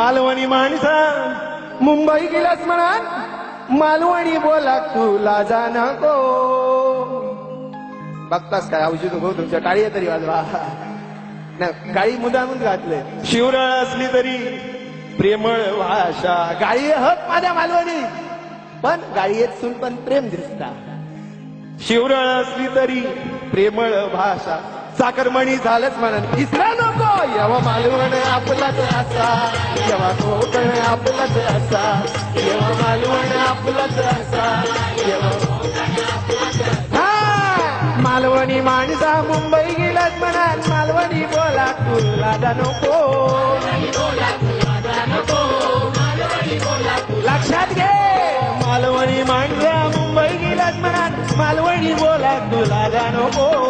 मालवणी माणसा. मुंबई गेलास म्हणा मालवणी बोला तुला जा नको बघतास काय औषध गो तुमच्या काळी तरी वाजवा. नाही काळी मुदामून घातले शिवराळ असली तरी प्रेमळ भाषा गाळी हक माझ्या मालवणी. पण गाळीत सुन पण प्रेम दिसता. शिवराळ असली तरी प्रेमळ भाषा. साखरमणी झालंच म्हणून. तिसरा नको यवा मालवण आपलाच असा. यवा कोकण आपलाच असा. यवा मालवण आपलाच असा. मालवणी माणसा मुंबई गेलाच म्हणा मालवणी बोला तुला नको. लक्षात घे. मालवणी माणसा मुंबई गेलाच म्हणा मालवणी बोला तुला नको.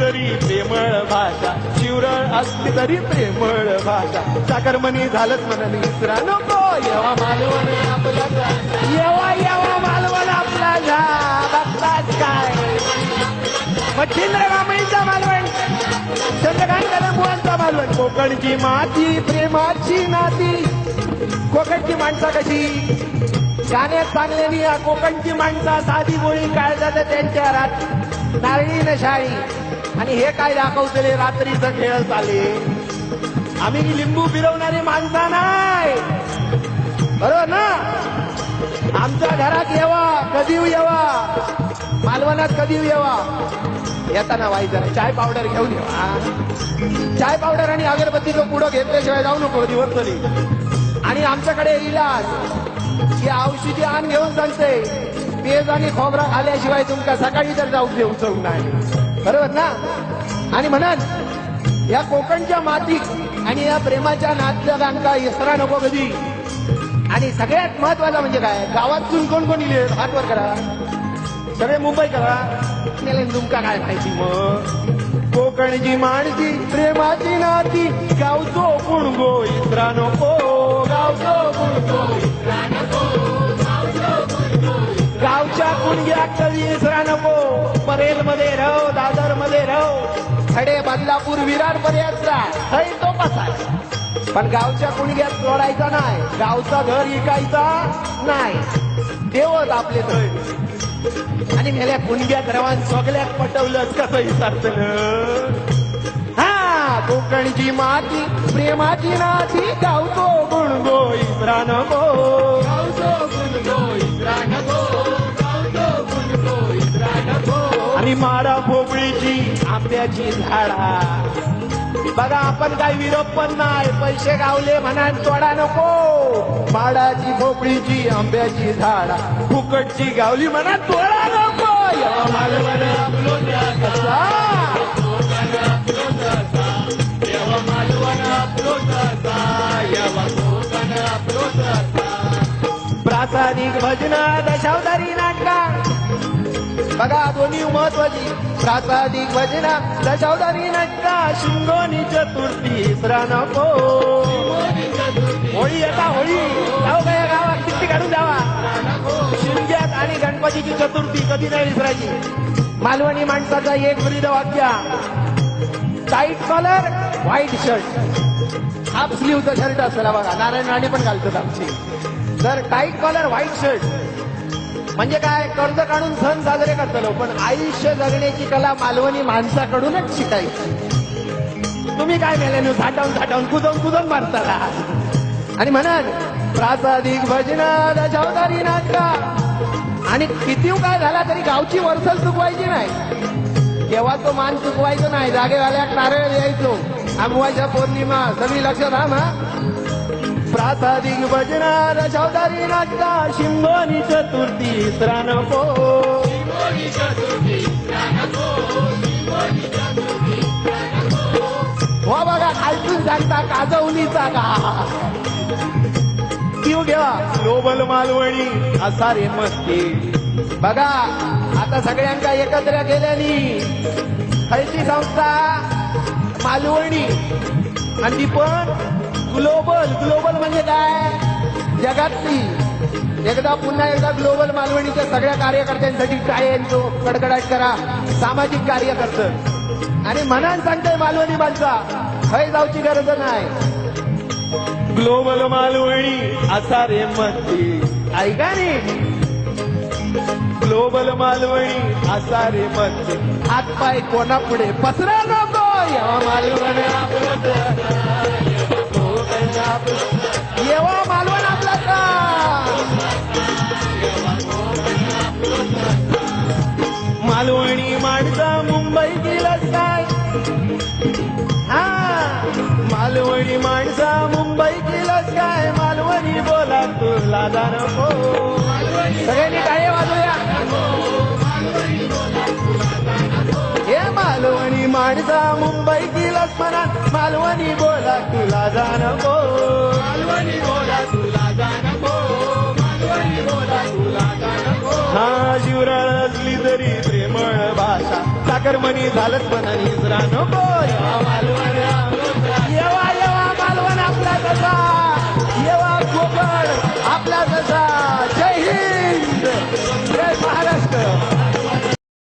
तरी प्रेमळ भाषा शिवरळ असली तरी प्रेमळ भाषा. साखरमणी झालंच म्हणून विसरा नको येवा मालवण आपला येवा येवा मालवण आपला झा बघताच काय? मच्छिंद्र कांबळीचा मालवण चंद्रकांत कदमबुवांचा मालवण. कोकणची माती प्रेमाची नाती. कोकणची माणसं कशी? गाण्यात चांगलेली या कोकणची माणसं साधी गोळी काळजात त्यांच्या रात. नारळी न शाळी. आणि हे काय दाखवतले? रात्रीचं खेळ चाले आम्ही लिंबू फिरवणारी माणसा नाही. बरोबर ना? आमच्या घरात येवा कधी येवा. मालवणात कधी येवा. येताना व्हायचं चाय पावडर घेऊन येवा चाय पावडर आणि अगरबत्तीचं पुढं घेतल्याशिवाय जाऊ नको दिवस तरी आणि आमच्याकडे इलाज की औषधी आण घेऊन सांगते. पेज आणि खोबरा खाल्याशिवाय तुमका सकाळी तर जाऊ देऊ चौक नाही. बरोबर ना. आणि म्हणत या कोकणच्या मातीत आणि या प्रेमाच्या नातलगांचा इसरा नको कधी. आणि सगळ्यात महत्वाचं म्हणजे काय? गावातून कोण कोण इले? हातवर करा. सगळे मुंबई करा. त्याला तुमका काय माहिती मग? कोकणची माणसी प्रेमाची नाती गावचो गो इसरा नको बदलापूर विरार पर्यंत थै तो पसार. पण गावच्या कुणग्यात जोडायचा नाही. गावचा घर इकायचा नाही. देवच आपले थंय आणि मेल्या कुणग्यात रवान सगळ्यात पटवलं कसं विचारतं हा कोकणची माती प्रेमाची नाती गावतो गुणगो इस्रा नको गावतो गुणगो इस्रा नको गावतो गुणगो इस्रा नको आणि माडा भोपळीची आंब्याची झाडा बघा आपण काही विरोध पण नाही. पैसे गावले म्हणा तोडा नको. माडाची भोपळीची आंब्याची झाडा फुकटची गावली म्हणा तोडा नको. प्रासादिक भजना दशावतारी नाटका बघा दोन्ही महत्वाची. प्रासादिक वजना दशावतारी नाटका शिंगोनी चतुर्थी प्रणको हो. नको होळी येता होळी. जाऊ काय गावात? किती काढून जावा? शिंग्यात आणि गणपतीची चतुर्थी कधी नाही विसरायची. मालवणी माणसाचा एक वृद्ध वाक्य. Tight collar white shirt half स्लीवचं shirt असेल बघा. नारायण राणे पण घालतात आमची. तर टाईट कॉलर व्हाईट शर्ट म्हणजे काय कर्ज काढून सण साजरे करतलो पण आयुष्य जगण्याची कला मालवणी माणसाकडूनच शिकायची. तुम्ही काय मेल्याने साठवून साठवून कुदवून कुदवून मारताला आणि म्हणाल प्रासादिक भजन जबाबदारी नाटका आणि किती काय झाला तरी गावची वरसल चुकवायची नाही. तेव्हा तो मान चुकवायचो नाही जागेवाल्या नारळ द्यायचो अमवायच्या पौर्णिमा सगळी लक्षात राहा ना प्रासादिक भजना दशावतारी नाटका शिंगोनी चतुर्थी इसरा नको हो बघा खालतून सांगता काजवलीचा का? किव घ्या ग्लोबल मालवणी असा रे मस्ती. बघा आता सगळ्यांका एकत्र केल्यानी खयची संस्था मालवणी. आणि ती पण ग्लोबल ग्लोबल म्हणजे काय? जगातली. एकदा पुन्हा एकदा ग्लोबल मालवणीच्या सगळ्या कार्यकर्त्यांसाठी काय यांचो कडकडाट करा. सामाजिक कार्य करतं आणि मनान सांगताय मालवणी माणसा खय जाऊची गरज नाही. ग्लोबल मालवणी असा रे मती ऐका नी ग्लोबल मालवणी असा रे मती हात पाय कोणा पुढे पसरा नको येवा मालवण येवा मालवण आपला मालवणी माणसा मुंबई गेलास काय हा मालवणी माणसा मुंबई गेलास काय मालवणी बोला तुला नको सगळ्यांनी काय वाजूया हे मालवणी माणसा मुंबई गेलास म्हणा. मालवणी बोला तुला जाणको हा शिवराळ असली तरी प्रेमळ भाषा साखरमणी झालंच पण निसरा नको